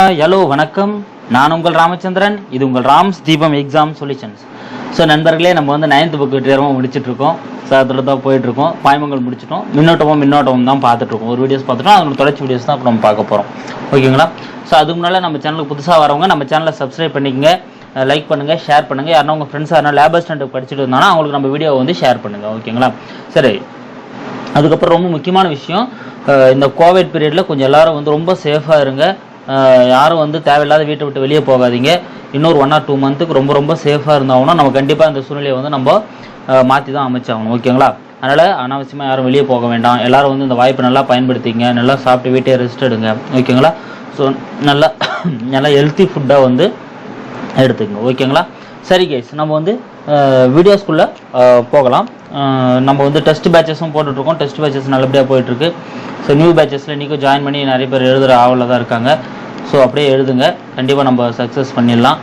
Hello வணக்கம். நான் உங்கள் ராமச்சந்திரன். இது உங்கள் ராம்ஸ் தீபம் எக்ஸாம் சொல்யூஷன்ஸ் ஸோ நண்பர்களே நம்ம வந்து நைன்த் புக்கு தேர்வும் முடிச்சிட்டு இருக்கோம் ஸோ அதில் தான் போயிட்டுருக்கோம். பாய்மங்கள் முடிச்சிட்டோம். மின்னோட்டமும் மின்னோட்டமும் தான் பார்த்துட்ருக்கோம் ஒரு வீடியோஸ் பார்த்துட்டோம் அதோட தொடர்ச்சி வீடியோஸ் தான் இப்போ நம்ம பார்க்க போகிறோம் ஓகேங்களா? ஸோ அதுக்கு முன்னால் நம்ம சேனலுக்கு புதுசாக வரவங்க நம்ம சேனலை சப்ஸ்கிரைப் பண்ணிக்கங்க. லைக் பண்ணுங்கள் ஷேர் பண்ணுங்க. யாருன்னா உங்கள் ஃப்ரெண்ட்ஸ் யாரும் லேபர் ஸ்டாண்டர்ட் படிச்சுட்டு இருந்தாங்கன்னா அவங்களுக்கு நம்ம வீடியோவை வந்து ஷேர் பண்ணுங்கள் ஓகேங்களா? சரி. அதுக்கப்புறம் ரொம்ப முக்கியமான விஷயம் இந்த கோவிட் பீரியடில் கொஞ்சம் எல்லோரும் வந்து ரொம்ப சேஃபாக இருங்க. யாரும் வந்து தேவையில்லாத வீட்டை விட்டு வெளியே போகாதீங்க. இன்னொரு ஒன் ஆர் டூ மந்த்துக்கு ரொம்ப ரொம்ப சேஃபாக இருந்தாங்கன்னா நம்ம கண்டிப்பாக இந்த சூழ்நிலையை வந்து நம்ம மாற்றி தான் அமைச்சாகணும். ஓகேங்களா அதனால் அனாவசியமாக யாரும் வெளியே போக வேண்டாம். எல்லோரும் வந்து இந்த வாய்ப்பை நல்லா பயன்படுத்திங்க நல்லா சாப்பிட்டு வீட்டே ரெஸ்ட் எடுங்க. ஓகேங்களா ஸோ நல்லா நல்லா ஹெல்த்தி ஃபுட்டாக வந்து எடுத்துக்கங்க. ஓகேங்களா சரி கேஸ் நம்ம வந்து வீடியோஸ்குள்ளே போகலாம். நம்ம வந்து டெஸ்ட் பேச்சஸும் போட்டுட்ருக்கோம். டெஸ்ட் பேச்சஸ் நல்லபடியாக போயிட்டுருக்கு ஸோ நியூ பேச்சஸில் இன்றைக்கும் ஜாயின் பண்ணி நிறைய பேர் எழுதுகிற ஆவலில் தான் இருக்காங்க. ஸோ அப்படியே எழுதுங்க. கண்டிப்பாக நம்ம சக்ஸஸ் பண்ணிடலாம்.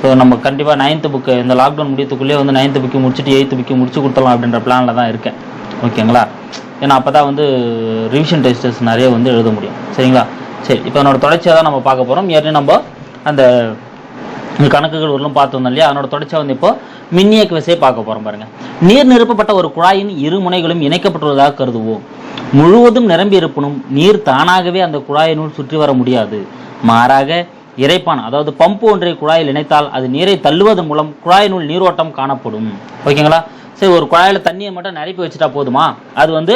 ஸோ நம்ம கண்டிப்பாக நைன்த்து புக்கு இந்த லாக்டவுன் முடியத்துக்குள்ளேயே வந்து நைன்த்து புக்கு முடிச்சுட்டு எயித்து புக்கு முடிச்சு கொடுத்துடலாம் அப்படின்ற பிளானில் தான் இருக்கேன். ஓகேங்களா ஏன்னா அப்போ தான் வந்து ரிவிஷன் டெஸ்டஸ் நிறைய வந்து எழுத முடியும். சரிங்களா? சரி இப்போ அதனோட தொடர்ச்சியாக தான் நம்ம பார்க்க போகிறோம் ஏற்கனவே நம்ம அந்த கணக்குகள் உருளும் பார்த்து வந்தோம் இல்லையா? அதனோட தொடர்ச்சியாக வந்து இப்போ மின்னியக்கு விசையை பார்க்க போகிறோம் பாருங்கள் நீர் நிரப்பப்பட்ட ஒரு குழாயின் இரு முனைகளும் இணைக்கப்பட்டுள்ளதாக கருதுவோம். முழுவதும் நிரம்பி இருப்பினும் நீர் தானாகவே அந்த குழாயினுள் சுற்றி வர முடியாது. மாறாக இறைப்பான் அதாவது பம்பு ஒன்றை குழாயில் இணைத்தால் அது நீரை தள்ளுவதன் மூலம் குழாயினுள் நீரோட்டம் காணப்படும். ஓகேங்களா? சரி ஒரு குழாயில் தண்ணியை மட்டும் நிரப்பி வச்சுட்டா போதுமா? அது வந்து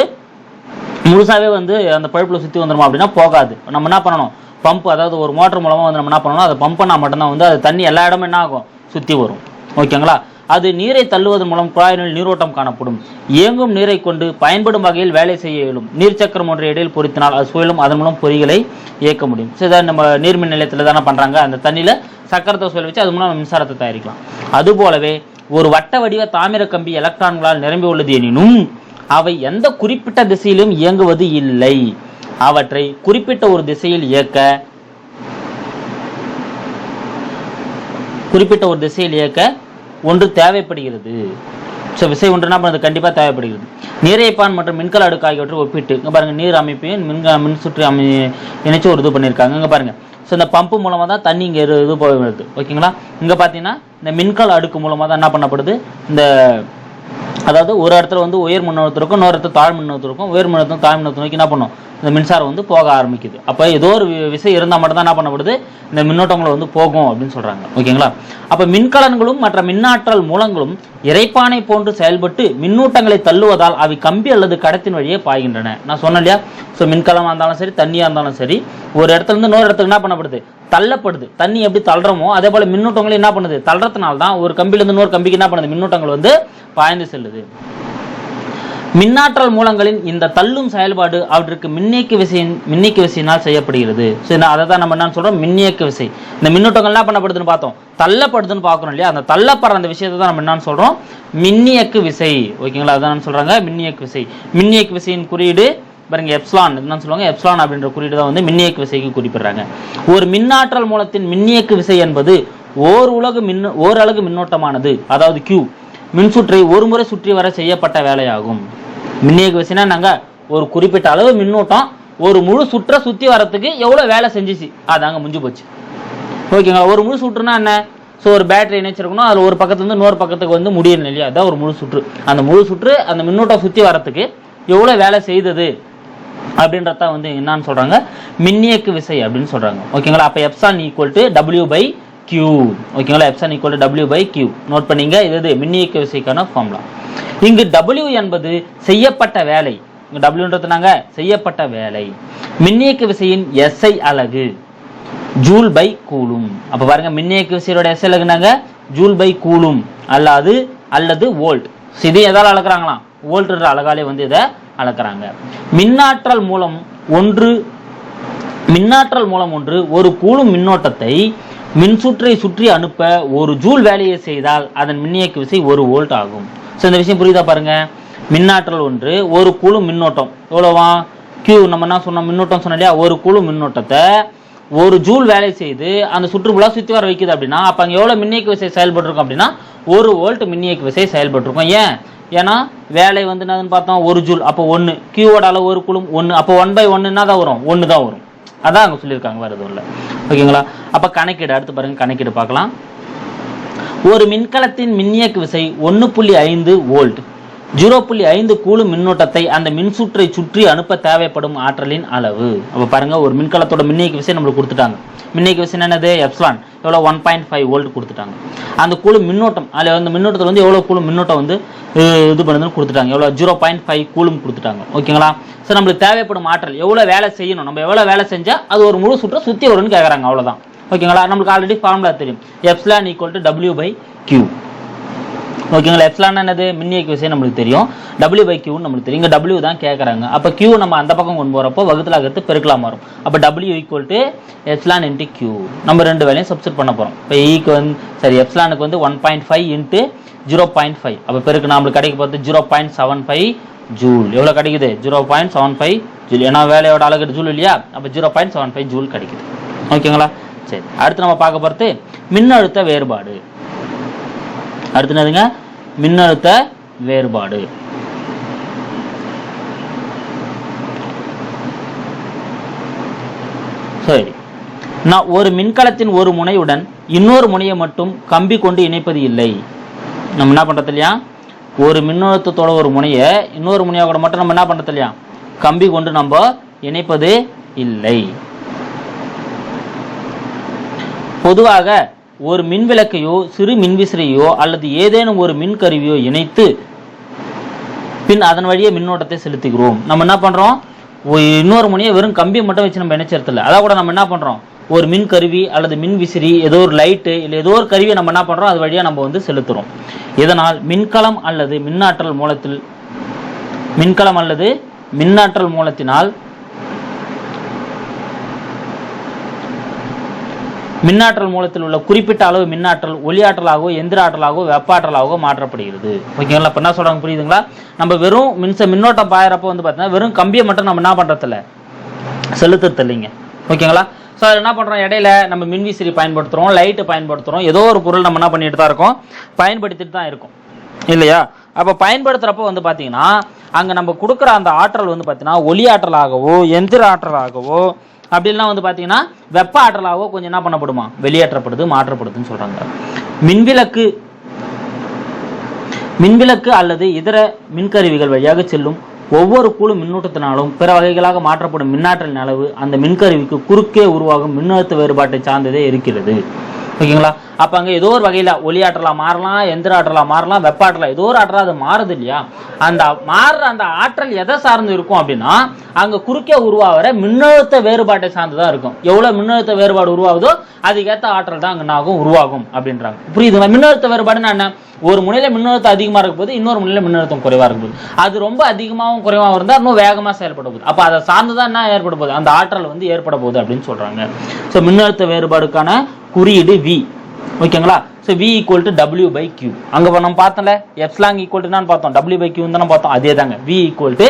முழுசாகவே வந்து அந்த பழுப்பில் சுற்றி வந்துடுமா அப்படின்னா போகாது. நம்ம என்ன பண்ணணும்? பம்ப் அதாவது ஒரு மோட்டர் மூலமாக வந்து நம்ம என்ன பண்ணணும் அதை பம்ப் பண்ணால் மட்டும்தான் வந்து அது தண்ணி எல்லா இடமும் என்ன ஆகும்? சுற்றி வரும். ஓகேங்களா? அது நீரை தள்ளுவதன் மூலம் குழாயினுள் நீரோட்டம் காணப்படும். இயங்கும் நீரை கொண்டு பயன்படும் வகையில் வேலை செய்ய இயலும். நீர் சக்கரம் ஒன்றை இடையில் பொருத்தினால் அது சுழலும். அதன் மூலம் பொறிகளை இயக்க முடியும். சரி நம்ம நீர்மின் நிலையத்தில் தானே பண்ணுறாங்க அந்த தண்ணியில் சக்கரத்தை சுழல் வச்சு அது மூலம் மின்சாரத்தை தயாரிக்கலாம். அதுபோலவே ஒரு வட்ட வடிவ தாமிர கம்பி எலக்ட்ரான்களால் நிரம்பி உள்ளது எனினும் அவை எந்த குறிப்பிட்ட திசையிலும் இயங்குவது இல்லை. அவற்றை குறிப்பிட்ட ஒரு திசையில் இயக்க குறிப்பிட்ட ஒரு திசையில் இயக்க ஒன்று தேவைப்படுகிறது. ஸோ விசை ஒன்று என்ன பண்ணுறது கண்டிப்பாக தேவைப்படுகிறது. நீரைப்பான் மற்றும் மின்கல அடுக்கு ஆகியவற்றை ஒப்பிட்டு இங்கே பாருங்கள் நீர் அமைப்பையும் மின் மின் சுற்று அமை இணைச்சு ஒரு இது பண்ணியிருக்காங்க. இங்கே பாருங்கள் ஸோ இந்த பம்பு மூலமாக தான் தண்ணி இங்கே இது போகிறது ஓகேங்களா? இங்கே பார்த்தீங்கன்னா இந்த மின்கல் அடுக்கு மூலமாக தான் என்ன பண்ணப்படுது? இந்த அதாவது ஒரு இடத்துல வந்து உயர் மின்னழுத்தம் இருக்கும் இன்னொரு இடத்துல தாழ் மின்னழுத்தம் இருக்கும். உயர் மின்னழுத்தம் தாழ் மின்னழுத்தம் நோக்கி என்ன பண்ணும்? இந்த மின்சாரம் வந்து போக ஆரம்பிக்குது. அப்போ ஏதோ ஒரு விசை இருந்தால் மட்டும் தான் என்ன பண்ணப்படுது? இந்த மின்னோட்டங்கள் வந்து போகும் அப்படின்னு சொல்கிறாங்க ஓகேங்களா? அப்போ மின்கலன்களும் மற்ற மின்னாற்றல் மூலங்களும் இறைப்பானை போன்று செயல்பட்டு மின்னூட்டங்களை தள்ளுவதால் அவை கம்பி அல்லது கடத்தின் வழியே பாய்கின்றன. நான் சொன்னேன் இல்லையா? ஸோ மின்கலமாக இருந்தாலும் சரி தண்ணியாக இருந்தாலும் சரி ஒரு இடத்துல இருந்து இன்னொரு இடத்துக்கு என்ன பண்ணப்படுது? தள்ளப்படுது. தண்ணி எப்படி தள்ளுறோமோ அதே போல் மின்னூட்டங்களும் என்ன பண்ணுது? தள்ளுறதுனால தான் ஒரு கம்பியிலேருந்து இன்னொரு கம்பிக்கு என்ன பண்ணுது? மின்னூட்டங்கள் வந்து பாய்ந்து செல்லுது. மின்னாற்றல் மூலங்களின் இந்த தள்ளும் செயல்பாடு அவற்றுக்கு மின்னியக்கு விசையின் மின்னியக்கு விசையினால் செய்யப்படுகிறது. சரி நான் அதை தான் நம்ம என்ன சொல்கிறோம் மின்னியக்கு விசை. இந்த மின்னூட்டங்கள் என்ன பண்ணப்படுதுன்னு பார்த்தோம்? தள்ளப்படுதுன்னு பார்க்குறோம் இல்லையா? அந்த தள்ளப்படுற அந்த விஷயத்தை தான் நம்ம என்னன்னு சொல்கிறோம் மின்னியக்கு விசை. ஓகேங்களா? அதான் சொல்கிறாங்க மின்னியக்கு விசை. மின்னியக்கு விசையின் குறியீடு பாருங்க எப்ஸ்லான் என்ன சொல்லுவாங்க. எப்ஸ்லான் அப்படின்ற குறியீடு தான் வந்து மின்னியக்கு விசைக்கு குறிப்பிடுறாங்க ஒரு மின்னாற்றல் மூலத்தின் மின்னியக்கு விசை என்பது ஓர் உலகு மின் ஓர் மின்னோட்டமானது அதாவது கியூ மின்சுற்றை ஒரு முறை சுற்றி வர செய்யப்பட்ட வேலையாகும். மின்னியக்கு விசைனா நாங்கள் ஒரு குறிப்பிட்ட அளவு மின்னோட்டம் ஒரு முழு சுற்றை சுற்றி வரத்துக்கு எவ்வளோ வேலை செஞ்சுச்சு? அதாங்க முடிஞ்சு போச்சு. ஓகேங்களா? ஒரு முழு சுற்றுனா என்ன? ஸோ ஒரு பேட்டரி இணைச்சிருக்கணும் அதில் ஒரு பக்கத்துலேருந்து இன்னொரு பக்கத்துக்கு வந்து முடியணும் இல்லையா? அதான் ஒரு முழு சுற்று. அந்த முழு சுற்று அந்த மின்னோட்டம் சுற்றி வரத்துக்கு எவ்வளோ வேலை செய்தது? அப்படின்றத வந்து என்னன்னு சொல்றாங்க? மின்னியக்கு விசை அப்படின்னு சொல்றாங்க. ஓகேங்களா? அப்போ epsilon equal to W by Q ஓகேங்களா? Epsilon equal to W by Q note பண்ணீங்க. இது மின்னியக்க மின்னியக்கு விசைக்கான ஃபார்முலா இங்கு டபிள்யூ என்பது செய்யப்பட்ட வேலை. இங்க டபிள்யூன்றது நாங்க செய்யப்பட்ட வேலை. மின்னியக்கு விசையின் எஸ்ஐ அலகு. Joule by coulomb. அப்ப பாருங்க மின்னியக்கு விசையோட எஸ்ஐ அலகுனாங்க. Joule by coulomb. அல்லாது அல்லது வோல்ட் இது எதால் அளக்குறாங்களாம்? வோல்ட்ன்ற அழகாலே வந்து இதை அளக்குறாங்க. மின்னாற்றல் மூலம் ஒன்று மின்னாற்றல் மூலம் ஒன்று ஒரு கூலும் மின்னோட்டத்தை மின்சுற்றை சுற்றி அனுப்ப ஒரு ஜூல் வேலையை செய்தால் அதன் மின்னியக்கு விசை ஒரு வோல்ட் ஆகும். ஸோ இந்த விஷயம் புரியுதா பாருங்க? மின்னாற்றல் ஒன்று ஒரு கூலும் மின்னோட்டம். எவ்வளோவா? கியூ நம்ம என்ன சொன்னோம்? மின்னோட்டம் சொன்ன இல்லையா? ஒரு கூலும் மின்னோட்டத்தை ஒரு ஜூல் வேலை செய்து அந்த சுற்றுப்புலா சுற்றி வர வைக்குது அப்படின்னா அப்போ அங்கே எவ்வளோ மின்னியக்கு விசை செயல்பட்டுருக்கும் அப்படின்னா ஒரு வோல்ட் மின்னியக்கு விசை செயல்பட்டுருக்கும். ஏன்? ஏன்னா வேலை வந்து என்னதுன்னு பார்த்தோம் ஒரு ஜூல் அப்போ ஒன்று கியூவோட அளவு ஒரு குழும் ஒன்று அப்போ ஒன் பை ஒன்றுனா தான் வரும். ஒன்று தான் வரும். அதான் அங்கே சொல்லியிருக்காங்க வேறு எதுவும் இல்லை. ஓகேங்களா? அப்போ கணக்கீடு அடுத்து பாருங்க கணக்கீடு பார்க்கலாம். ஒரு மின்கலத்தின் மின்னியக்கு விசை ஒன்று புள்ளி ஐந்து வோல்ட் ஜீரோ புள்ளி ஐந்து கூலு மின்னோட்டத்தை அந்த மின்சுற்றை சுற்றி அனுப்ப தேவைப்படும் ஆற்றலின் அளவு. அப்போ பாருங்கள் ஒரு மின்கலத்தோட மின்னியக்கு விசை நம்மளுக்கு கொடுத்துட்டாங்க. மின்னியக்கு விசை என்னது? எப்ஸ்லான் எவ்வளோ ஒன் பாயிண்ட் ஃபைவ் வோல்ட் கொடுத்துட்டாங்க. அந்த கூலு மின்னோட்டம் அதில் வந்து மின்னோட்டத்தில் வந்து எவ்வளோ கூலு மின்னோட்டம் வந்து இது பண்ணுதுன்னு கொடுத்துட்டாங்க. எவ்வளோ ஜீரோ பாயிண்ட் ஃபைவ் கூலும் கொடுத்துட்டாங்க. ஓகேங்களா? ஸோ நம்மளுக்கு தேவைப்படும் ஆற்றல் எவ்வளோ வேலை செய்யணும்? நம்ம எவ்வளோ வேலை செஞ்சால் அது ஒரு முழு சுற்றை சுற்றி வரும்னு கேட்குறாங்க அவ்வளோதான் ஓகேங்களா? நம்மளுக்கு ஆல்ரெடி ஃபார்முலா தெரியும். Epsilon equal to W by Q ஓகேங்களா எப்ஸ்லான் என்னது? மின்னியக்கு விஷயம் நம்மளுக்கு தெரியும். டபிள்யூ பை கியூன்னு நம்மளுக்கு தெரியும். இங்கே டபிள்யூ தான் கேட்குறாங்க அப்போ கியூ நம்ம அந்த பக்கம் கொண்டு போகிறப்போ வகுத்தில் அகத்து பெருக்கலாம் வரும். அப்போ W equal to epsilon into Q நம்ம ரெண்டு வேலையும் சப்ஸ்ட் பண்ண போகிறோம் இப்போ ஈக்கு e வந்து சரி எப்ஸ்லானுக்கு வந்து one point five into zero point five அப்போ பெருக்கு நம்மளுக்கு கிடைக்க போகிறது zero point seven five joule எவ்வளோ கிடைக்குது? Zero point seven five joule ஏன்னா வேலையோட அழகு ஜூல் இல்லையா? அப்போ zero point seven five joule கிடைக்குது. ஓகேங்களா சரி. அடுத்து நம்ம பார்க்க போகிறது மின்னழுத்த வேறுபாடு. அடுத்து என்னதுங்க? மின்னழுத்த வேறுபாடு. சரி. நான் ஒரு மின்கலத்தின் ஒரு முனையுடன் இன்னொரு முனையை மட்டும் கம்பி கொண்டு இணைப்பது இல்லை. நம்ம என்ன பண்ணுறது இல்லையா? ஒரு மின்னழுத்தத்தோட ஒரு முனையை இன்னொரு முனையோட மட்டும் நம்ம என்ன பண்ணுறது இல்லையா? கம்பி கொண்டு நம்ம இணைப்பது இல்லை. பொதுவாக ஒரு மின்விளக்கையோ சிறு மின்விசிறியோ அல்லது ஏதேனும் ஒரு மின்கருவியோ இணைத்து பின் அதன் வழியே மின்னோட்டத்தை செலுத்துகிறோம். நம்ம என்ன பண்ணுறோம் இன்னொரு முனையை வெறும் கம்பி மட்டும் வச்சு நம்ம இணைச்சறது அதை கூட நம்ம என்ன பண்ணுறோம் ஒரு மின் கருவி அல்லது மின் விசிறி ஏதோ ஒரு லைட்டு இல்லை ஏதோ ஒரு கருவியை நம்ம என்ன பண்ணுறோம் அது வழியாக நம்ம வந்து செலுத்துகிறோம் இதனால் மின்கலம் அல்லது மின்னாற்றல் மூலத்தில் மின்கலம் அல்லது மின்னாற்றல் மூலத்தினால் மின்னாற்றல் மூலத்தில் உள்ள குறிப்பிட்ட அளவு மின்னாற்றல் ஒளியாற்றலாகவோ எந்திர ஆற்றலாகவோ வெப்பாற்றலாகவோ மாற்றப்படுகிறது. ஓகேங்களா இப்போ என்ன சொல்கிறாங்க புரியுதுங்களா? நம்ம வெறும் மின்ச மின்னோட்டம் பாயிறப்ப வந்து பார்த்தீங்கன்னா வெறும் கம்பியை மட்டும் நம்ம என்ன பண்ணுறதில்ல செலுத்துறது இல்லைங்க. ஓகேங்களா ஸோ அது என்ன பண்ணுறோம் இடையில நம்ம மின்விசிறி பயன்படுத்துகிறோம் லைட்டு பயன்படுத்துகிறோம் ஏதோ ஒரு பொருள் நம்ம என்ன பண்ணிட்டு தான் இருக்கோம்? பயன்படுத்திட்டு தான் இருக்கும். இல்லையா? அப்போ பயன்படுத்துகிறப்போ வந்து பார்த்தீங்கன்னா அங்கே நம்ம கொடுக்குற அந்த ஆற்றல் வந்து பார்த்தீங்கன்னா ஒளி ஆற்றலாகவோ எந்திர ஆற்றலாகவோ அப்படின்னா வந்து பார்த்தீங்கன்னா வெப்ப ஆற்றலாகவோ கொஞ்சம் என்ன பண்ணப்படுமா? வெளியேற்றப்படுது மாற்றப்படுதுன்னு சொல்கிறாங்க மின்விளக்கு மின்விளக்கு அல்லது இதர மின்கருவிகள் வழியாக செல்லும் ஒவ்வொரு குழு மின்னூட்டத்தினாலும் பிற வகைகளாக மாற்றப்படும் மின்னாற்றலின் அளவு அந்த மின்கருவிக்கு குறுக்கே உருவாகும் மின்னழுத்த வேறுபாட்டை சார்ந்ததே இருக்கிறது. ஓகேங்களா? அப்ப அங்க ஏதோ ஒரு வகையில ஒளியாற்றலாக ஆற்றலா மாறலாம் எந்திர ஆற்றலா மாறலாம் வெப்ப ஆற்றலா ஏதோ ஒரு ஆற்றலா அது மாறுது இல்லையா? அந்த மாறுற அந்த ஆற்றல் எதை சார்ந்து இருக்கும் அப்படின்னா அங்க குறுக்கே உருவாகிற மின்னழுத்த வேறுபாட்டை சார்ந்துதான் இருக்கும். எவ்வளவு மின்னழுத்த வேறுபாடு உருவாகுதோ அதுக்கேற்ற ஆற்றல் தான் அங்க என்ன ஆகும் உருவாகும் அப்படின்றாங்க. புரியுதுங்களா மின்னழுத்த வேறுபாடுன்னு என்ன? ஒரு முனையில மின்னழுத்தம் அதிகமா இருக்கும் போது இன்னொரு முனையில மின்னழுத்தம் குறைவா இருக்கும் போது. அது ரொம்ப அதிகமாகவும் குறைவாகவும் இருந்தா இன்னும் வேகமா செயல்பட போகுது. அப்ப அதை சார்ந்துதான் என்ன ஏற்பட போகுது? அந்த ஆற்றல் வந்து ஏற்பட போகுது அப்படின்னு சொல்றாங்க. ஸோ மின்னழுத்த வேறுபாடுக்கான குறியீடு வி ஓகேங்களா? So V equal to W by Q அங்கே நம்ம பார்த்தோம்ல எப்ஸ்லாங் ஈக்குவல் டு தான் பார்த்தோம். டபிள்யூ பை கியூ தானே பார்த்தோம். அதே தாங்க. V equal to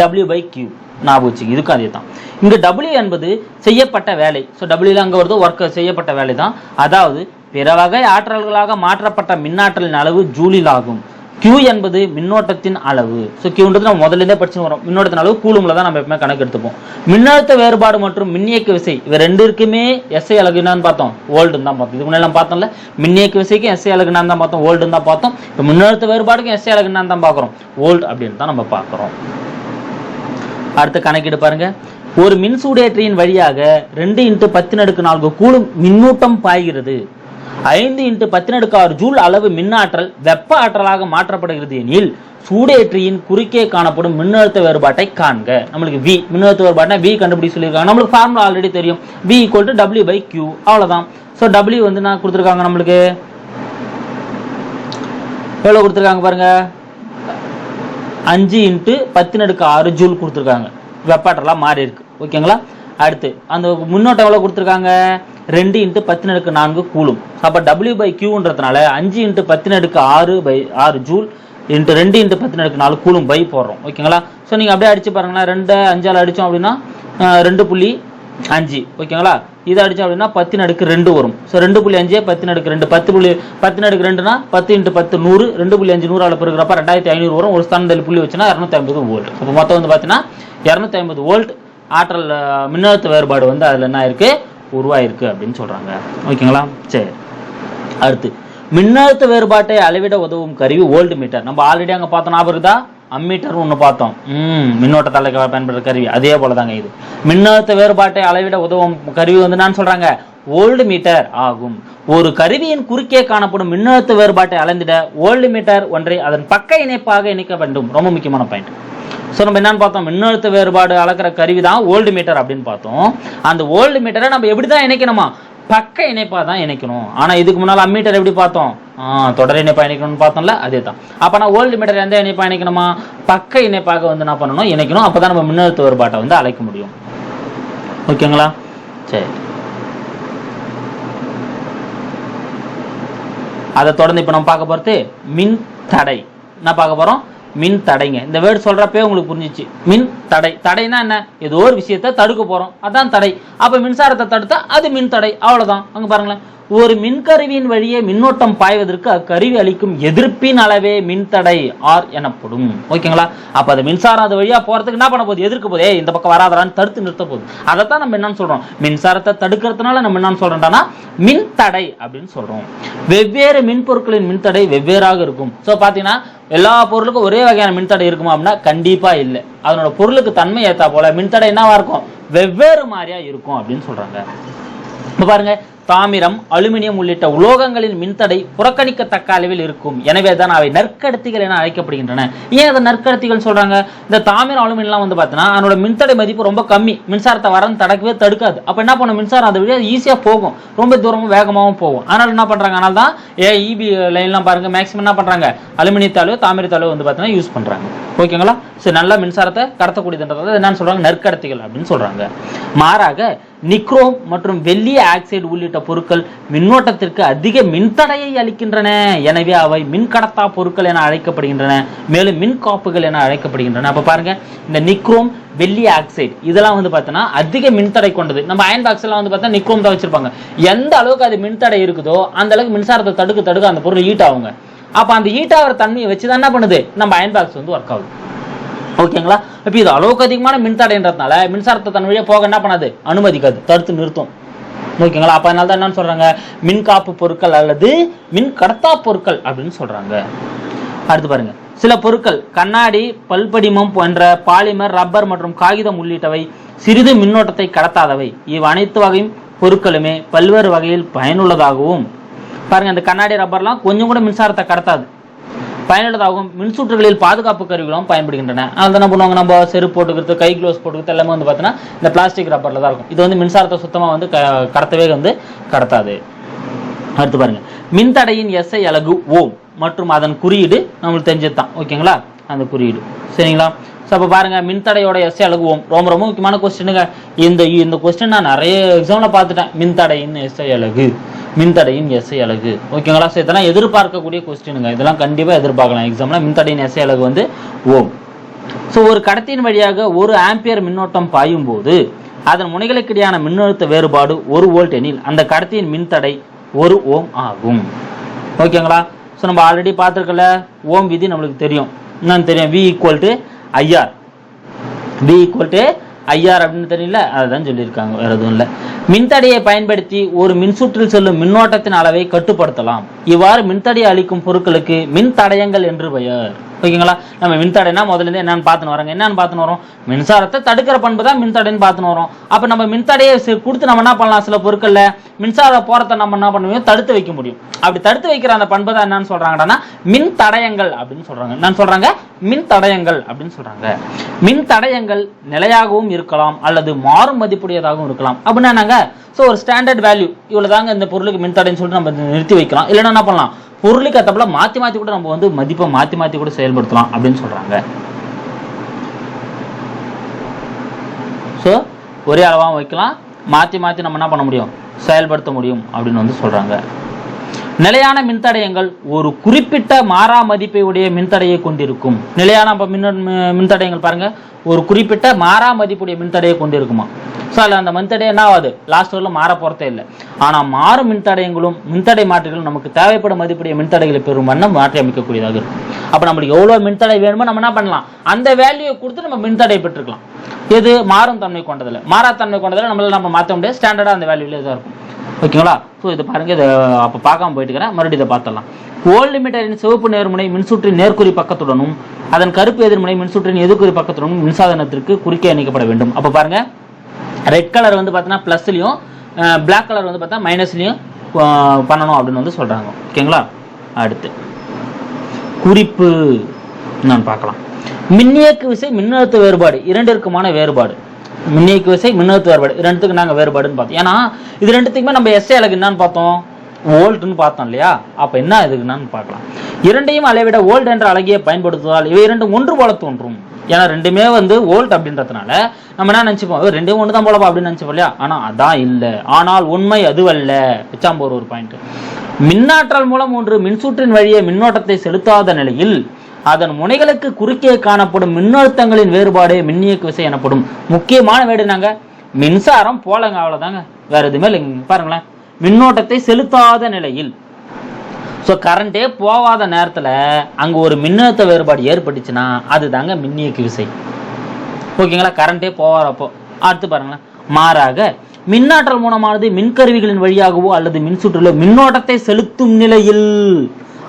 W by Q ஞாபகம் வச்சுங்க இதுக்கும் அதே தான். இங்கே டபிள்யூ என்பது செய்யப்பட்ட வேலை. ஸோ டபிள்யூல அங்கே வருது ஒர்க் செய்யப்பட்ட வேலை தான் அதாவது பிற வகை ஆற்றல்களாக மாற்றப்பட்ட மின்னாற்றலின் அளவு ஜூலில் ஆகும். Q என்பது மின்னோட்டத்தின் அளவு. ஸோ கியூன்றது நம்ம முதல்ல படிச்சு வரோம். மின்னோட்டத்தின் அளவு கூலுமில் தான் நம்ம எப்பவுமே கணக்கு எடுத்துப்போம். மின்னழுத்த வேறுபாடு மற்றும் மின்னியக்கு விசை இவை ரெண்டுக்குமே எஸ்ஐ அலகு என்னன்னு பார்த்தோம். ஓல்டுன்னு தான் பார்த்தோம். இதுக்கு முன்னாடி நம்ம பார்த்தோம்ல? மின்னியக்கு விசைக்கும் எஸ்ஐ அலகு என்னன்னு தான் பார்த்தோம். வோல்டுன்னு தான் பார்த்தோம். இப்போ மின்னழுத்த வேறுபாடுக்கும் எஸ்ஐ அலகு என்னன்னு தான் பார்க்குறோம். ஓல்டு அப்படின்னு தான் நம்ம பார்க்குறோம். அடுத்த கணக்கீடு பாருங்க. ஒரு மின்சூடேற்றியின் வழியாக ரெண்டு இன்ட்டு பத்து நடுக்கு நான்கு கூலும் மின்னூட்டம் பாய்கிறது. ஐந்து இன்ட்டு பத்தினடுக்கு ஆறு ஜூல் அளவு மின்னாற்றல் வெப்ப ஆற்றலாக மாற்றப்படுகிறது எனில் சூடேற்றியின் குறுக்கே காணப்படும் மின்னழுத்த வேறுபாட்டை காண்க. நம்மளுக்கு வி மின்னழுத்த வேறுபாட்டை வி கண்டுபிடி சொல்லியிருக்காங்க. நம்மளுக்கு ஃபார்முலா ஆல்ரெடி தெரியும். V equal to W by Q அவ்வளோதான் ஸோ டபிள்யூ வந்து நான் கொடுத்துருக்காங்க நம்மளுக்கு. எவ்வளோ கொடுத்துருக்காங்க பாருங்க? அஞ்சு இன்ட்டு பத்தினடுக்கு ஆறு ஜூல் கொடுத்துருக்காங்க. வெப்பாற்றலாம் மாறி இருக்கு ஓகேங்களா? அடுத்து அந்த முன்னோட்டம் எவ்வளோ கொடுத்துருக்காங்க? ரெண்டு இன்ட்டு பத்து நடுக்கு நான்கு கூலும். அப்போ டபிள்யூ பை கியூன்றதுனால அஞ்சு இன்ட்டு பத்து நடுக்கு ஆறு பை ஆறு ஜூல் இன்ட்டு ரெண்டு இன்ட்டு பத்து நடுக்கு நாலு கூலும் பை போடுறோம். ஓகேங்களா? ஸோ நீங்கள் அப்படியே அடிச்சு பாருங்களேன். ரெண்டு அஞ்சால் அடித்தோம் அப்படின்னா ரெண்டு புள்ளி அஞ்சு. ஓகேங்களா? இதை அடித்தோம் அப்படின்னா பத்து நடுக்கு ரெண்டு வரும். ஸோ ரெண்டு புள்ளி அஞ்சே பத்து நடுக்கு ரெண்டு. பத்து புள்ளி பத்து நடுக்கு ரெண்டுனா பத்து இன்ட்டு பத்து நூறு. ரெண்டு புள்ளி அஞ்சு நூறால் பெருக்கிறப்ப ரெண்டாயிரத்தி ஐநூறு வரும். ஒரு ஸ்தானத்தில் புள்ளி வச்சுன்னா இரநூத்தி ஐம்பது வோல்ட் அப்போ மொத்தம் வந்து பார்த்தீங்கன்னா இரநூத்தி ஐம்பது வோல்ட் ஆற்றல் மின்னழுத்த வேறுபாடு வந்து அதில் என்ன இருக்கு உருவாயிருக்கு அப்படின்னு சொல்றாங்க. ஓகேங்களா? சரி. அடுத்து மின்னழுத்த வேறுபாட்டை அளவிட உதவும் கருவி ஓல்டு மீட்டர். நம்ம ஆல்ரெடி அங்க பார்த்தோம் ஞாபகம் இருக்குதா? அம்மீட்டர்னு ஒன்று பார்த்தோம். ம் மின்னோட்ட தலைக்க பயன்படுற கருவி. அதே போல தாங்க இது. மின்னழுத்த வேறுபாட்டை அளவிட உதவும் கருவி வந்து நான் சொல்றாங்க? ஓல்டு மீட்டர் ஆகும். ஒரு கருவியின் குறுக்கே காணப்படும் மின்னழுத்த வேறுபாட்டை அளந்திட ஓல்டு மீட்டர் ஒன்றை அதன் பக்க இணைப்பாக இணைக்க வேண்டும். ரொம்ப முக்கியமான பாயிண்ட் ஸோ நம்ம என்னன்னு பார்த்தோம்? மின்னழுத்த வேறுபாடு அளக்கிற கருவி தான் ஓல்டு மீட்டர் அப்படின்னு பார்த்தோம். அந்த ஓல்டு மீட்டரை நம்ம எப்படி தான் இணைக்கணுமா? பக்க இணைப்பாக தான் இணைக்கணும். ஆனால் இதுக்கு முன்னால் அம்மீட்டர் எப்படி பார்த்தோம்? தொடர் இணைப்பாக இணைக்கணும்னு பார்த்தோம்ல அதே தான் அப்போ நான் ஓல்டு மீட்டர் எந்த இணைப்பாக இணைக்கணுமா? பக்க இணைப்பாக வந்து என்ன பண்ணணும் இணைக்கணும். அப்போ தான் நம்ம மின்னழுத்த வேறுபாட்டை வந்து அழைக்க முடியும். ஓகேங்களா? சரி. அதை தொடர்ந்து இப்போ நம்ம பார்க்க போகிறது மின் தடை என்ன பார்க்க போகிறோம் மின் தடைங்க. இந்த வேர்டு சொல்கிறப்பே உங்களுக்கு புரிஞ்சிச்சு. மின் தடை. தடைனா என்ன? ஏதோ ஒரு விஷயத்தை தடுக்க போகிறோம் அதான் தடை. அப்போ மின்சாரத்தை தடுத்தா அது மின் தடை. அவ்வளோதான் அங்கே பாருங்களேன். ஒரு மின்கருவியின் வழியே மின்னோட்டம் பாய்வதற்கு அக்கருவி அளிக்கும் எதிர்ப்பின் அளவே மின்தடை ஆர் எனப்படும். ஓகேங்களா? அப்போ அது மின்சாரம் அது வழியாக போறதுக்கு என்ன பண்ண போகுது? எதிர்க்க போதே இந்த பக்கம் வராதரான்னு தடுத்து நிறுத்த போகுது. அதை தான் நம்ம என்னன்னு சொல்கிறோம் மின்சாரத்தை தடுக்கிறதுனால நம்ம என்னன்னு மின் மின்தடை அப்படின்னு சொல்கிறோம் வெவ்வேறு மின்பொருட்களின் மின்தடை வெவ்வேறாக இருக்கும். ஸோ பார்த்தீங்கன்னா எல்லா பொருளுக்கும் ஒரே வகையான மின்தடை இருக்குமா அப்படின்னா கண்டிப்பா இல்லை. அதனோட பொருளுக்கு தன்மை ஏத்தா போல மின்தடை என்னவா இருக்கும்? வெவ்வேறு மாதிரியா இருக்கும் அப்படின்னு சொல்றாங்க. இப்ப பாருங்க தாமிரம் அலுமினியம் உள்ளிட்ட உலோகங்களின் மின்தடை புறக்கணிக்கத்தக்க அளவில் இருக்கும். எனவே தான் அவை நற்கடத்திகள் என அழைக்கப்படுகின்றன. ஏன் அதை நற்கடத்திகள் சொல்றாங்க? இந்த தாமிரம் அலுமினியம்லாம் வந்து பார்த்தீங்கன்னா அதனோட மின்தடை மதிப்பு ரொம்ப கம்மி. மின்சாரத்தை வரன்னு தடக்கவே தடுக்காது. அப்ப என்ன பண்ணும்? மின்சாரம் அதை விட ஈஸியா போகும். ரொம்ப தூரமும் வேகமாகவும் போகும். அதனால என்ன பண்றாங்க? அதனால தான் ஏ இபி லைன்லாம் பாருங்க. மேக்ஸிமம் என்ன பண்றாங்க? அலுமினியத்தாலோ தாமிரத்தாலோ வந்து பார்த்தீங்கன்னா யூஸ் பண்றாங்க. ஓகேங்களா? சரி நல்ல மின்சாரத்தை கடத்தக்கூடியதுன்றது என்னன்னு சொல்றாங்க? நற்கடத்திகள் அப்படின்னு சொல்றாங்க. மாறாக நிக்ரோம் மற்றும் வெள்ளி ஆக்சைடு உள்ளிட்ட பொருட்கள் மின்னோட்டத்திற்கு அதிக மின்தடையை அளிக்கின்றன. எனவே அவை மின்கடத்தா பொருட்கள் என அழைக்கப்படுகின்றன. மேலும் மின் காப்புகள் என அழைக்கப்படுகின்றன. அப்ப பாருங்க இந்த நிக்ரோம் வெள்ளி ஆக்சைடு இதெல்லாம் வந்து பார்த்தோன்னா அதிக மின்தடை கொண்டது. நம்ம அயன் பாக்ஸ் எல்லாம் வந்து பார்த்தா நிக்ரோம் தான் வச்சிருப்பாங்க. எந்த அளவுக்கு அது மின்தடை இருக்குதோ அந்த அளவுக்கு மின்சாரத்தை தடுக்க தடுக்க அந்த பொருள் ஹீட் ஆகுங்க. அப்போ அந்த ஹீட் ஆகிற தன்மையை வச்சு தான் என்ன பண்ணுது? நம்ம அயன் பாக்ஸ் வந்து ஒர்க் ஆகுது. ஓகேங்களா? இப்போ இது அளவுக்கு அதிகமான மின்தடைன்றதுனால மின்சாரத்தை தன் வழியாக போக என்ன பண்ணாது? அனுமதிக்காது. தடுத்து நிறுத்தும். ஓகேங்களா? அப்போ அதனால தான் என்னன்னு மின் மின்காப்பு பொருட்கள் அல்லது மின் கடத்தா பொருட்கள் அப்படின்னு சொல்கிறாங்க அடுத்து பாருங்க. சில பொருட்கள் கண்ணாடி பல்படிமம் போன்ற பாலிமர் ரப்பர் மற்றும் காகிதம் உள்ளிட்டவை சிறிது மின்னோட்டத்தை கடத்தாதவை. இவ் அனைத்து வகையும் பொருட்களுமே பல்வேறு வகையில் பயனுள்ளதாகவும். பாருங்க அந்த கண்ணாடி ரப்பர்லாம் கொஞ்சம் கூட மின்சாரத்தை கடத்தாது. பயனுள்ளதாகவும் மின்சுற்றுகளில் பாதுகாப்பு கருவிகளும் பயன்படுகின்றன. அது என்ன பண்ணுவாங்க? நம்ம செருப்பு போட்டுக்கிறது கை க்ளோஸ் போட்டுக்கிறது எல்லாமே வந்து பார்த்தீங்கன்னா இந்த பிளாஸ்டிக் ரப்பரில் தான் இருக்கும். இது வந்து மின்சாரத்தை சுத்தமாக வந்து க கடத்தவே வந்து கடத்தாது. அடுத்து பாருங்க. மின்தடையின் எஸ்ஐ அலகு ஓம் மற்றும் அதன் குறியீடு நம்மளுக்கு தெரிஞ்சது தான் ஓகேங்களா? அந்த குறியீடு. சரிங்களா? ஸோ அப்போ பாருங்க மின்தடையோட எஸ்ஐ அலகு ஓம் ரொம்ப ரொம்ப முக்கியமான கொஸ்டினுங்க இந்த இந்த கொஸ்டின் நான் நிறைய எக்ஸாமில் பார்த்துட்டேன். மின்தடையின் எஸ்ஐ அலகு. மின்தடையின் எஸ்ஐ அலகு. ஓகேங்களா? ஸோ இதெல்லாம் எதிர்பார்க்கக்கூடிய கொஸ்டினுங்க இதெல்லாம் கண்டிப்பாக எதிர்பார்க்கலாம். எக்ஸாமில் மின்தடையின் எஸ்ஐ அழகு வந்து ஓம். ஸோ ஒரு கடத்தியின் வழியாக ஒரு ஆம்பியர் மின்னோட்டம் பாயும் போது அதன் முனைகளுக்கிடையான மின்னழுத்த வேறுபாடு ஒரு வோல்ட் எனில் அந்த கடத்தியின் மின்தடை ஒரு ஓம் ஆகும். ஓகேங்களா? ஸோ நம்ம ஆல்ரெடி பார்த்துருக்கல ஓம் விதி நம்மளுக்கு தெரியும். என்னன்னு தெரியும்? V equal to IR V equal to IR அப்படின்னு தெரியல அதுதான் சொல்லியிருக்காங்க வேற எதுவும் இல்லை. மின்தடையை பயன்படுத்தி ஒரு மின்சுற்றில் செல்லும் மின்னோட்டத்தின் அளவை கட்டுப்படுத்தலாம். இவ்வாறு மின்தடையை அளிக்கும் பொருட்களுக்கு மின்தடயங்கள் என்று பெயர். ஓகேங்களா? நம்ம மின்தடைனா முதல்ல இருந்து என்னன்னு பார்த்துன்னு வரோங்க. என்னன்னு பார்த்துன்னு வரோம்? மின்சாரத்தை தடுக்கிற பண்பு தான் மின்தடைன்னு பார்த்துன்னு வரோம். அப்போ நம்ம மின்தடையை கொடுத்து நம்ம என்ன பண்ணலாம்? சில பொருட்கள்ல மின்சார போறதை நம்ம என்ன பண்ணுவோம்? தடுத்து வைக்க முடியும். அப்படி தடுத்து வைக்கிற அந்த பண்பு தான் என்னன்னு சொல்றாங்கன்னா மின் தடயங்கள் அப்படின்னு சொல்றாங்க. என்னன்னு சொல்றாங்க? மின் தடயங்கள் அப்படின்னு சொல்றாங்க. மின் தடயங்கள் நிலையாகவும் இருக்கலாம் அல்லது மாறும் மதிப்புடையதாகவும் இருக்கலாம். அப்படின்னா என்னங்க? ஸோ ஒரு ஸ்டாண்டர்ட் வேல்யூ இவ்வளவு தாங்க இந்த பொருளுக்கு மின் தடைன்னு சொல்லிட்டு நம்ம நிறுத்தி வைக்கலாம். இல்லைன்னா என்ன பண்ணலாம்? பொருளுக்கு அத்தப்பல மாத்தி மாத்தி கூட நம்ம வந்து மதிப்பை மாத்தி மாத்தி கூட செயல்படுத்தலாம் அப்படின்னு சொல்றாங்க. ஸோ ஒரே அளவாகவும் வைக்கலாம். மாற்றி மாற்றி நம்ம என்ன பண்ண முடியும்? செயல்படுத்த முடியும் அப்படின்னு வந்து சொல்கிறாங்க நிலையான மின்தடையங்கள் ஒரு குறிப்பிட்ட மாறா மதிப்பை உடைய மின்தடையை கொண்டிருக்கும். நிலையான அப்ப மின் மின்தடயங்கள் பாருங்க. ஒரு குறிப்பிட்ட மாறா மதிப்புடைய மின்தடையை கொண்டிருக்குமா? ஸோ அதில் அந்த மின்தடை என்ன ஆகாது லாஸ்ட் வரலும் மாற போகிறதே இல்லை. ஆனால் மாறும் மின்தடையங்களும் மின்தடை மாற்றிகளும் நமக்கு தேவைப்படும் மதிப்புடைய மின்தடைகளை பெறும் வண்ணம் மாற்றி அமைக்கக்கூடியதாக இருக்கும். அப்போ நம்மளுக்கு எவ்வளோ மின்தடை வேணுமோ நம்ம என்ன பண்ணலாம்? அந்த வேல்யூயை கொடுத்து நம்ம மின்தடை பெற்றுக்கலாம். எது? மாறும் தன்மை கொண்டதில் மாறா தன்மை கொண்டதில் நம்மளால் நம்ம மாற்ற முடியாது. ஸ்டாண்டர்டாக அந்த வேல்யூவில் இதாக இருக்கும். ஓகேங்களா? ஸோ இதை பாருங்க. இதை அப்போ பார்க்காம போயிட்டு இருக்கிறேன். மறுபடியும் இதை பார்த்துடலாம். ஓல்டு மீட்டரின் சிவப்பு நேர்முனை மின்சுற்றின் நேர்குறி பக்கத்துடனும் அதன் கருப்பு எதிர்முனை மின்சுற்றின் எதிர்குறி பக்கத்துடனும் மின்சாதனத்திற்கு குறுக்கே இணைக்கப்பட வேண்டும். அப்போ பாருங்க. ரெட் கலர் வந்து பார்த்தீங்கன்னா ப்ளஸ்லையும் பிளாக் கலர் வந்து பார்த்தா மைனஸ்லையும் பண்ணணும் அப்படின்னு வந்து சொல்கிறாங்க ஓகேங்களா அடுத்து. குறிப்பு நான் பார்க்கலாம். மின்னியக்கு விசை மின்னழுத்த வேறுபாடு. இரண்டிற்குமான வேறுபாடு. மின்னியக்கு விசை மின்னழுத்த வேறுபாடு. இரண்டுத்துக்கு நாங்கள் வேறுபாடுன்னு பார்த்தோம். ஏன்னா இது ரெண்டுத்துக்குமே நம்ம எஸ்ஏ அழகு என்னன்னு பார்த்தோம்? வோல்ட்னு பார்த்தோம் இல்லையா? அப்போ என்ன இதுக்குன்னு பார்க்கலாம். இரண்டையும் அளவிட வோல்ட் என்ற அழகியை பயன்படுத்துவதால் இவை இரண்டும் ஒன்று போல தோன்றும். ஏன்னா ரெண்டுமே வந்து ஓல்ட் அப்படின்றதுனால நம்ம என்ன நினச்சிப்போம்? ரெண்டே ஒன்று தான் போலப்பா அப்படின்னு நினச்சிப்போம் இல்லையா? ஆனால் அதான் இல்லை. ஆனால் உண்மை அதுவல்ல. பிச்சாம்போர் ஒரு பாயிண்ட் மின்னாற்றல் மூலம் ஒன்று மின்சுற்றின் வழியே மின்னோட்டத்தை செலுத்தாத நிலையில் அதன் முனைகளுக்கு குறுக்கே காணப்படும் மின்னழுத்தங்களின் வேறுபாடு மின்னியக்கு விசை எனப்படும். முக்கியமான வேடு நாங்க மின்சாரம் போலங்க அவ்வளோதாங்க வேற எதுவுமே இல்லைங்க. பாருங்களேன். மின்னோட்டத்தை செலுத்தாத நிலையில் ஸோ கரண்ட்டே போகாத நேரத்தில் அங்கே ஒரு மின்னழுத்த வேறுபாடு ஏற்பட்டுச்சுன்னா அதுதாங்க மின்னியக்கு விசை ஓகேங்களா? கரண்டே போகிறப்போ அடுத்து பாருங்களேன். மாறாக மின்னாற்றல் மூலமானது மின்கருவிகளின் வழியாகவோ அல்லது மின்சுற்றிலோ மின்னோட்டத்தை செலுத்தும் நிலையில்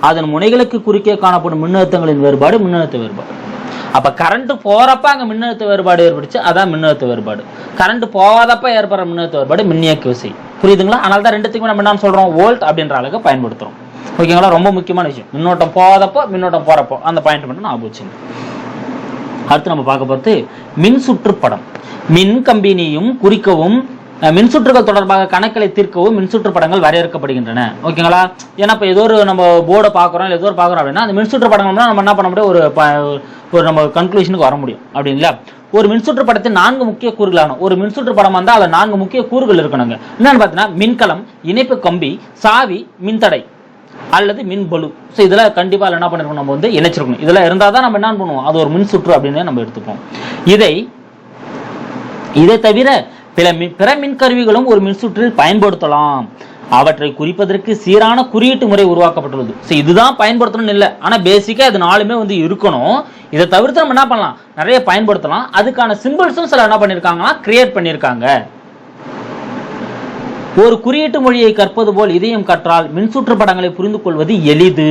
அதன் முனைகளுக்கு குறுக்கே காணப்படும் மின்னழுத்தங்களின் வேறுபாடு மின்னழுத்த வேறுபாடு. அப்போ கரண்ட் போகிறப்ப அங்கே மின்னழுத்த வேறுபாடு ஏற்பட்டுச்சு அதான் மின்னழுத்த வேறுபாடு. கரண்ட் போகாதப்ப ஏற்படுற மின்னழுத்த வேறுபாடு மின்னியக்கு விசை புரியுதுங்களா? அதனால தான் ரெண்டுத்துக்குமே நம்ம என்ன சொல்கிறோம் வோல்ட் அப்படின்ற அளவுக்கு பயன்படுத்துகிறோம் ஓகேங்களா? ரொம்ப முக்கியமான விஷயம். மின்னோட்டம் போகாதப்போ மின்னோட்டம் போறப்போ. அந்த பாயிண்ட் மட்டும் நான் வச்சுங்க அடுத்து நம்ம பார்க்க போகிறது மின் சுற்றுப்படம். மின் கம்பினியும் குறிக்கவும் அஹ், மின் சுற்றுகள் தொடர்பாக கணக்களை தீர்க்கவும் மின்சுற்று படங்கள் வரையறுக்கப்படுகின்றன. ஓகேங்களா? ஏன்னா இப்போ ஏதோ ஒரு நம்ம போர்டை பார்க்குறோம் இல்லை ஏதோ ஒரு பார்க்குறோம் அப்படின்னா அந்த மின் சுற்று படங்கள்னா நம்ம என்ன பண்ண முடியும்? ஒரு ஒரு நம்ம கன்க்ளூஷனுக்கு வர முடியும். அப்படிங்களா ஒரு மின்சுற்று படத்தில் நான்கு முக்கிய கூறுகளான ஒரு மின்சுற்று படம் வந்தால் அதில் நான்கு முக்கிய கூறுகள் இருக்கணுங்க. என்னன்னு பார்த்தீங்கன்னா மின்கலம் இணைப்பு கம்பி சாவி மின்தடை. அல்லது மின் பலு ஸோ இதெல்லாம் கண்டிப்பாக என்ன பண்ணிருக்கணும்? நம்ம வந்து இணைச்சிருக்கணும். இதெல்லாம் இருந்தால் தான் நம்ம என்ன பண்ணுவோம்? அது ஒரு மின் சுற்று அப்படின்னு நம்ம எடுத்துப்போம். இதை இதை தவிர பிற மின் பிற மின்கருவிகளும் ஒரு மின்சுற்றில் பயன்படுத்தலாம். அவற்றை குறிப்பதற்கு சீரான குறியீட்டு முறை உருவாக்கப்பட்டுள்ளது. ஸோ இதுதான் பயன்படுத்தணும்னு இல்லை. ஆனால் பேசிக்காக இது நாலுமே வந்து இருக்கணும். இதை தவிர்த்து நம்ம என்ன பண்ணலாம்? நிறைய பயன்படுத்தலாம். அதுக்கான சிம்பிள்ஸும் சில என்ன பண்ணியிருக்காங்கன்னா கிரியேட் பண்ணியிருக்காங்க ஒரு குறியீட்டு மொழியை கற்பது போல் இதையும் கற்றால் மின்சுற்று படங்களை புரிந்து கொள்வது எளிது.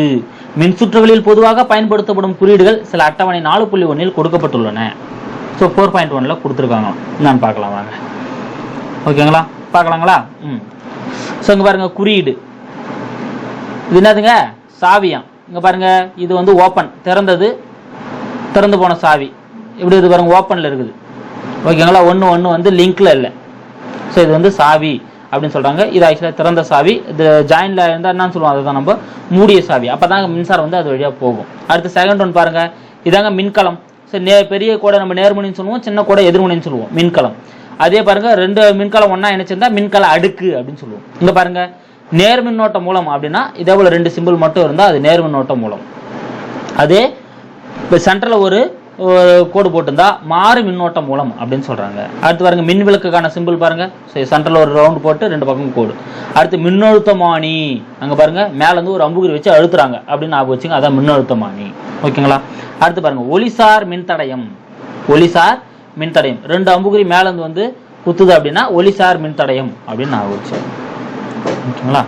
மின்சுற்றுகளில் பொதுவாக பயன்படுத்தப்படும் குறியீடுகள் சில அட்டவணை நாலு புள்ளி ஒன்றில் கொடுக்கப்பட்டுள்ளன. ஸோ ஃபோர் பாயிண்ட் ஒன்ல கொடுத்துருக்காங்க. நான் பார்க்கலாம் வாங்க. ஓகேங்களா பார்க்கலாங்களா? ம். ஸோ இங்கே பாருங்க குறியீடு. இது என்னதுங்க? சாவியாம். இங்கே பாருங்க இது வந்து ஓப்பன் திறந்தது திறந்து போன சாவி. இப்படி இது பாருங்க ஓப்பனில் இருக்குது. ஓகேங்களா ஒன்று ஒன்று வந்து லிங்க்ல இல்லை. ஸோ இது வந்து சாவி. அப்படின்னு சொல்கிறாங்க இது ஆக்சுவலாக திறந்த சாவி. இது ஜாயின்ல இருந்தால் என்னன்னு சொல்லுவோம். அதுதான் நம்ம மூடிய சாவி. அப்போ தாங்க மின்சாரம் வந்து அது வழியாக போகும். அடுத்து செகண்ட் ஒன் பாருங்க. இதாங்க மின்கலம். சரி நே பெரிய கூட நம்ம நேர்முனைன்னு சொல்லுவோம். சின்ன கூட எதிர்மணின்னு சொல்லுவோம். மின்கலம். அதே பாருங்க ரெண்டு மின்கலம் ஒண்ணா இணைச்சிருந்தா மின்கல அடுக்கு அப்படின்னு சொல்லுவோம். இங்க பாருங்க நேர்மின்னோட்ட மூலம் அப்படின்னா இதே போல ரெண்டு சிம்பிள் மட்டும் இருந்தால் அது நேர்மின்னோட்ட மூலம். அதே இப்போ சென்டரில் ஒரு ஒரு கோடு போட்டிருந்தா மாறு மின்னோட்டம் மூலம் அப்படின்னு சொல்கிறாங்க அடுத்து பாருங்க மின் விளக்குக்கான சிம்பிள் பாருங்க. சென்டரில் ஒரு ரவுண்ட் போட்டு ரெண்டு பக்கம் கோடு. அடுத்து மின்னழுத்தமானி. அங்கே பாருங்க மேலேருந்து ஒரு அம்புகுறி வச்சு அழுத்துறாங்க. அப்படின்னு ஞாபகம் வச்சுங்க அதான் மின்னழுத்தமானி. ஓகேங்களா? அடுத்து பாருங்க ஒளிசார் மின்தடையம். ஒளிசார் மின்தடையம். ரெண்டு அம்புகுறி மேலேருந்து வந்து குத்துது அப்படின்னா ஒளிசார் மின்தடையம் அப்படின்னு ஞாபகம் வச்சு ஓகேங்களா?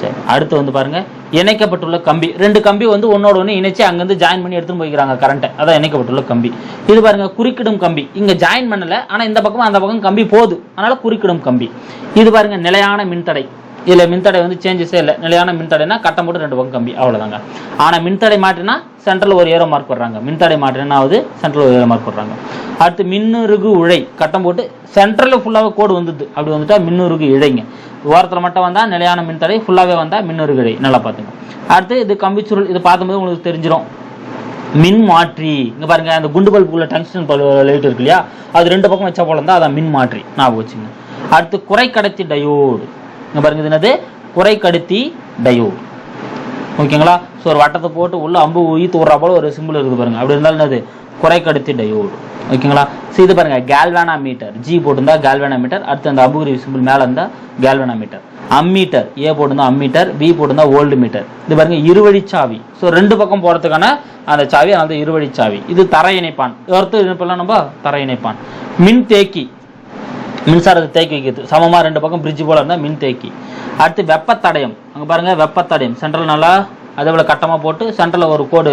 சரி அடுத்து வந்து பாருங்க இணைக்கப்பட்டுள்ள கம்பி. ரெண்டு கம்பி வந்து ஒன்னோட ஒன்று இணைச்சு அங்கேருந்து ஜாயின் பண்ணி எடுத்துன்னு போய்க்கிறாங்க கரண்ட்டை அதான் இணைக்கப்பட்டுள்ள கம்பி. இது பாருங்க குறுக்கிடும் கம்பி. இங்க ஜாயின் பண்ணல ஆனா இந்த பக்கம் அந்த பக்கம் கம்பி போகுது. அதனால குறுக்கிடும் கம்பி. இது பாருங்க நிலையான மின்தடை. இதில் மின்தடை வந்து சேஞ்சஸே இல்லை. நிலையான மின்தடைனா கட்டம் போட்டு ரெண்டு பக்கம் கம்பி. அவ்வளோதாங்க ஆனால் மின்தடை மாற்றினா சென்ட்ரல் ஒரு ஏரோ மார்க் போடுறாங்க. மின்தடை மாற்றினா ஆகுது சென்ட்ரல் ஒரு ஏரோ மார்க் போடுறாங்க. அடுத்து மின்னுருகு உழை. கட்டம் போட்டு சென்ட்ரலில் ஃபுல்லாகவே கோடு வந்துது அப்படி வந்துட்டால் மின்னுருகு இழைங்க. ஓரத்தில் மட்டும் வந்தால் நிலையான மின்தடை ஃபுல்லாகவே வந்தால் மின்னுருகு இழை. நல்லா பார்த்துங்க அடுத்து இது கம்பிச்சுருள் இது பார்க்கும்போது உங்களுக்கு தெரிஞ்சிடும் மின் மாற்றி. இங்கே பாருங்கள் அந்த குண்டு பல்புக்குள்ள டங்ஸ்டன் லைட் இருக்கு இல்லையா? அது ரெண்டு பக்கம் வச்சா போல இருந்தால் அதான் மின் மாற்றி. ஞாபகம் வச்சுங்க அடுத்து குறை கடத்தி டயோடு இங்க பாருங்க இது என்னது? குறைக்கடுத்தி டயோடு ஓகேங்களா? ஸோ ஒரு வட்டத்தை போட்டு உள்ள அம்பு உயித்து விட்றா போல ஒரு சிம்பிள் இருக்குது பாருங்க. அப்படி இருந்தாலும் என்னது? குறைக்கடுத்தி டயோடு ஓகேங்களா? ஸோ இது பாருங்க கேல்வானா மீட்டர் ஜி போட்டிருந்தா கேல்வானா மீட்டர் அடுத்து அந்த அம்புகுரி சிம்பிள் மேலே இருந்தால் கேல்வானா மீட்டர் அம்மீட்டர் ஏ போட்டிருந்தா அம்மீட்டர் பி போட்டிருந்தா ஓல்டு மீட்டர் இது பாருங்க இருவழி சாவி. ஸோ ரெண்டு பக்கம் போகிறதுக்கான அந்த சாவி அதனால இருவழி சாவி. இது தர இணைப்பான் ஒருத்தர் இணைப்பெல்லாம் நம்ம? தர இணைப்பான் மின் தேக்கி மின்சாரத்தை தேக்கி வைக்கிறது. சமமாக ரெண்டு பக்கம் பிரிட்ஜ் போல இருந்தால் மின் தேக்கி. அடுத்து வெப்பத்தடயம். அங்கே பாருங்க வெப்பத்தடயம். சென்ட்ரல் நல்லா அதே போல் கட்டமாக போட்டு சென்ட்ரலில் ஒரு கோடு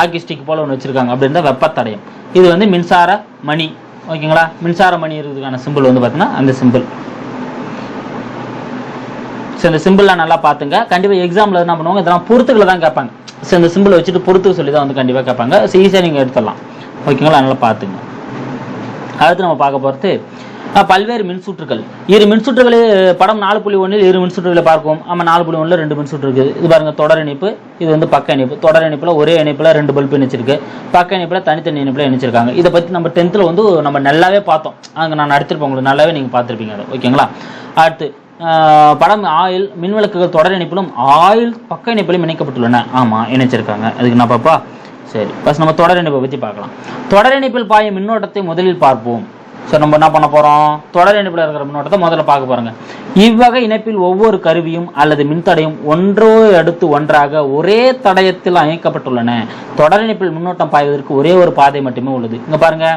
ஆக்கி ஸ்டிக் போல ஒன்று வச்சிருக்காங்க. அப்படி இருந்தால் வெப்பத்தடயம். இது வந்து மின்சார மணி. ஓகேங்களா? மின்சார மணி இருக்கிறதுக்கான சிம்பிள் வந்து பார்த்தீங்கன்னா அந்த சிம்பிள் ஸோ இந்த சிம்பிள்லாம் நல்லா பார்த்துங்க கண்டிப்பாக எக்ஸாமில் என்ன பண்ணுவாங்க? இதெல்லாம் பொறுத்துக்களை தான் கேட்பாங்க. ஸோ இந்த சிம்பிள் வச்சுட்டு பொறுத்துக்க சொல்லி தான் வந்து கண்டிப்பாக கேட்பாங்க. ஸோ ஈஸியாக நீங்கள் எடுத்துடலாம். ஓகேங்களா? நல்லா பார்த்துங்க அடுத்து நம்ம பார்க்க போகிறது பல்வேறு மின்சுற்றுகள். இரு மின்சுற்றுகளை படம் நாலு புள்ளி ஒன்றில் இரு மின்சுற்றுகளை பார்ப்போம் ஆமாம் நாலு புள்ளி ஒன்றில் ரெண்டு மின்சுற்று இருக்குது இது பாருங்க தொடர் இணைப்பு. இது வந்து பக்க இணைப்பு. தொடர் இணைப்பில் ஒரே இணைப்பில் ரெண்டு பல்பு இணைச்சிருக்கு. பக்க இணைப்பில் தனித்தனி இணைப்பில் இணைச்சிருக்காங்க. இதை பற்றி நம்ம டென்த்தில் வந்து நம்ம நல்லாவே பார்த்தோம். அங்கே நான் நடத்திருப்பேன் உங்களுக்கு. நல்லாவே நீங்கள் பார்த்துருப்பீங்க அதை. ஓகேங்களா? அடுத்து படம் ஆயில் மின்விளக்குகள் தொடர் இணைப்பிலும் ஆயில் பக்க இணைப்பிலும் இணைக்கப்பட்டுள்ளன. ஆமாம் இணைச்சிருக்காங்க. அதுக்கு நான் பாப்பா? சரி ஃபஸ்ட் நம்ம தொடர் இணைப்பை பற்றி பார்க்கலாம். தொடர் இணைப்பில் பாயும் மின்னோட்டத்தை முதலில் பார்ப்போம். ஸோ நம்ம என்ன பண்ண போகிறோம் தொடர் இணைப்பில் இருக்கிற மின்னோட்டத்தை முதல்ல பார்க்க போகிறோங்க இவ்வகை இணைப்பில் ஒவ்வொரு கருவியும் அல்லது மின்தடையும் ஒன்றோ அடுத்து ஒன்றாக ஒரே தடயத்தில் அமைக்கப்பட்டுள்ளன தொடர் இணைப்பில் மின்னோட்டம் பாய்வதற்கு ஒரே ஒரு பாதை மட்டுமே உள்ளது. இங்கே பாருங்க.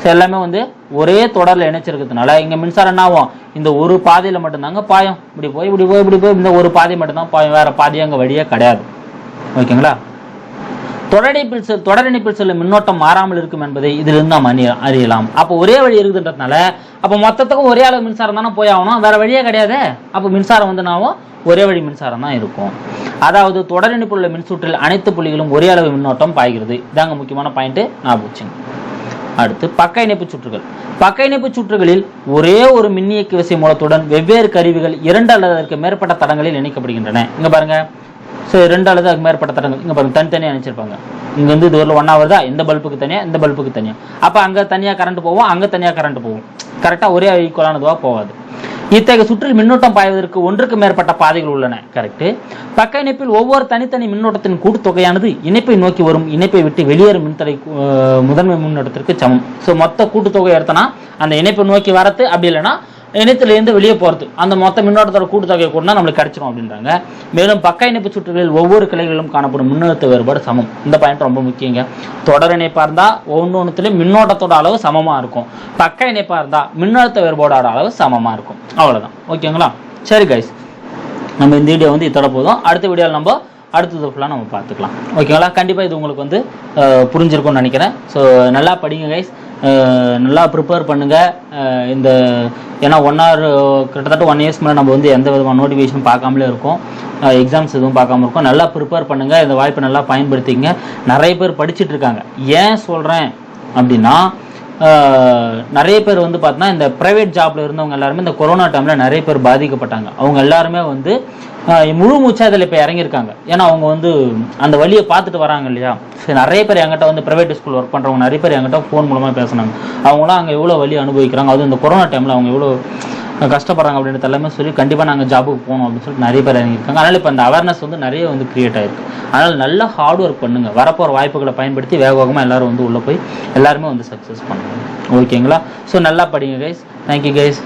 ஸோ எல்லாமே வந்து ஒரே தொடரில் இணைச்சிருக்கிறதுனால இங்கே மின்சாரம் என்ன ஆகும் இந்த ஒரு பாதையில் மட்டும்தாங்க பாயும். இப்படி போய் இப்படி போய் இப்படி போய் இந்த ஒரு பாதை மட்டும்தான் பாயம். வேற பாதையும் அங்கே வழியே கிடையாது. ஓகேங்களா? தொடரணிப்பில் செல் தொடரணிப்பில் செல்லும் மின்னோட்டம் மாறாமல் இருக்கும் என்பதை இதிலிருந்து நாம் அறிய அறியலாம். அப்போ ஒரே வழி இருக்குதுன்றதுனால அப்போ மொத்தத்துக்கும் ஒரே அளவு மின்சாரம் தானே போய் ஆகணும். வேற வழியே கிடையாது. அப்போ மின்சாரம் வந்து நாவும் ஒரே வழி மின்சாரம் தான் இருக்கும். அதாவது தொடரணிப்பில் உள்ள மின்சுற்றில் அனைத்து புள்ளிகளும் ஒரே அளவு மின்னோட்டம் பாய்கிறது. இதாங்க முக்கியமான பாயிண்ட்டு ஞாபகம் வச்சுங்க அடுத்து பக்க இணைப்பு சுற்றுகள். பக்க இணைப்பு சுற்றுகளில் ஒரே ஒரு மின்னியக்கு விசை மூலத்துடன் வெவ்வேறு கருவிகள் இரண்டு அல்லது அதற்கு மேற்பட்ட தடங்களில் இணைக்கப்படுகின்றன. இங்க பாருங்க. ஸோ ரெண்டு அல்லது அதுக்கு மேற்பட்ட தடங்கள். இங்கே பாருங்கள் தனித்தனியாக நினச்சிருப்பாங்க. இங்க வந்து இது ஒரு ஹவர் தான். இந்த பல்புக்கு தனியாக இந்த பல்புக்கு தனியா. அப்போ அங்க தனியா கரண்ட் போகும் அங்கே தனியா கரண்ட் போகும் கரெக்டாக ஒரே ஈக்குவலானதுவா போகாது. இத்தகைய சுற்றில் மின்னோட்டம் பாய்வதற்கு ஒன்றுக்கு மேற்பட்ட பாதைகள் உள்ளன. கரெக்ட் பக்க இணைப்பில் ஒவ்வொரு தனித்தனி மின்னோட்டத்தின் கூட்டுத்தொகையானது இணைப்பை நோக்கி வரும். இணைப்பை விட்டு வெளியேறும் மின்தடை முதன்மை மின்னோட்டத்திற்கு சமம். ஸோ மொத்த கூட்டுத்தொகை எடுத்தனா அந்த இணைப்பை நோக்கி வரத்து அப்படி இல்லைன்னா இணையத்திலிருந்து வெளியே போகிறது அந்த மொத்த மின்னோட்டத்தோட கூட்டுத்தொகை கூட நம்மளுக்கு கிடைச்சிரும் அப்படின்றாங்க. மேலும் பக்க இணைப்பு சுற்றுகளில் ஒவ்வொரு கிளைகளிலும் காணப்படும் மின்னழுத்த வேறுபாடு சமம். இந்த பாயிண்ட் ரொம்ப முக்கியங்க. தொடர் இணைப்பாக இருந்தால் ஒன்று ஒன்றுத்துலேயும் மின்னோட்டத்தோட அளவு சமமாக இருக்கும். பக்க இணைப்பாக இருந்தால் மின்னழுத்த வேறுபாடோட அளவு சமமாக இருக்கும். அவ்வளோதான் ஓகேங்களா? சரி கைஸ் நம்ம இந்த வீடியோ வந்து இதோட போதும். அடுத்த வீடியோவில் நம்ம அடுத்தது ஃபுல்லாக நம்ம பார்த்துக்கலாம். ஓகேங்களா? கண்டிப்பாக இது உங்களுக்கு வந்து புரிஞ்சிருக்கும்னு நினைக்கிறேன். ஸோ நல்லா படிங்க கைஸ் நல்லா ப்ரிப்பேர் பண்ணுங்கள் இந்த ஏன்னா ஒன் ஹவர் கிட்டத்தட்ட ஒன் இயர்ஸ் மேலே நம்ம வந்து எந்த விதமான நோட்டிஃபிகேஷன் பார்க்காமலே இருக்கும். எக்ஸாம்ஸ் எதுவும் பார்க்காம இருக்கும். நல்லா ப்ரிப்பேர் பண்ணுங்கள் இந்த வாய்ப்பை நல்லா பயன்படுத்திங்க நிறைய பேர் படிச்சுட்டு இருக்காங்க. ஏன் சொல்கிறேன் அப்படின்னா நிறைய பேர் வந்து பார்த்தோன்னா இந்த ப்ரைவேட் ஜாப்ல இருந்தவங்க எல்லாருமே இந்த கொரோனா டைம்ல நிறைய பேர் பாதிக்கப்பட்டாங்க. அவங்க எல்லாருமே வந்து முழு மூச்சா அதில் இப்போ இறங்கியிருக்காங்க. ஏன்னா அவங்க வந்து அந்த வழியை பார்த்துட்டு வராங்க இல்லையா? சரி நிறைய பேர் என்கிட்ட வந்து ப்ரைவேட் ஸ்கூல் ஒர்க் பண்ணுறவங்க நிறைய பேர் என்கிட்ட ஃபோன் மூலமாக பேசுனாங்க. அவங்களாம் அங்கே எவ்வளோ வழி அனுபவிக்கிறாங்க? அதுவும் இந்த கொரோனா டைமில் அவங்க எவ்வளோ கஷ்டப்படுறாங்க அப்படின்றது எல்லாமே சொல்லி கண்டிப்பாக நாங்கள் ஜாபுக்கு போகணும் அப்படின்னு சொல்லிட்டு நிறைய பேர் இறங்கியிருக்காங்க. அதனால் இப்போ அந்த அவேர்னஸ் வந்து நிறைய வந்து கிரியேட் ஆயிருக்கு. அதனால் நல்லா ஹார்ட் ஒர்க் பண்ணுங்க. வரப்போகிற வாய்ப்புகளை பயன்படுத்தி வேக வேகமாக எல்லாரும் வந்து உள்ளே போய் எல்லாருமே வந்து சக்ஸஸ் பண்ணுங்க. ஓகேங்களா ஸோ நல்லா படிங்க கைஸ் தேங்க்யூ கைஸ்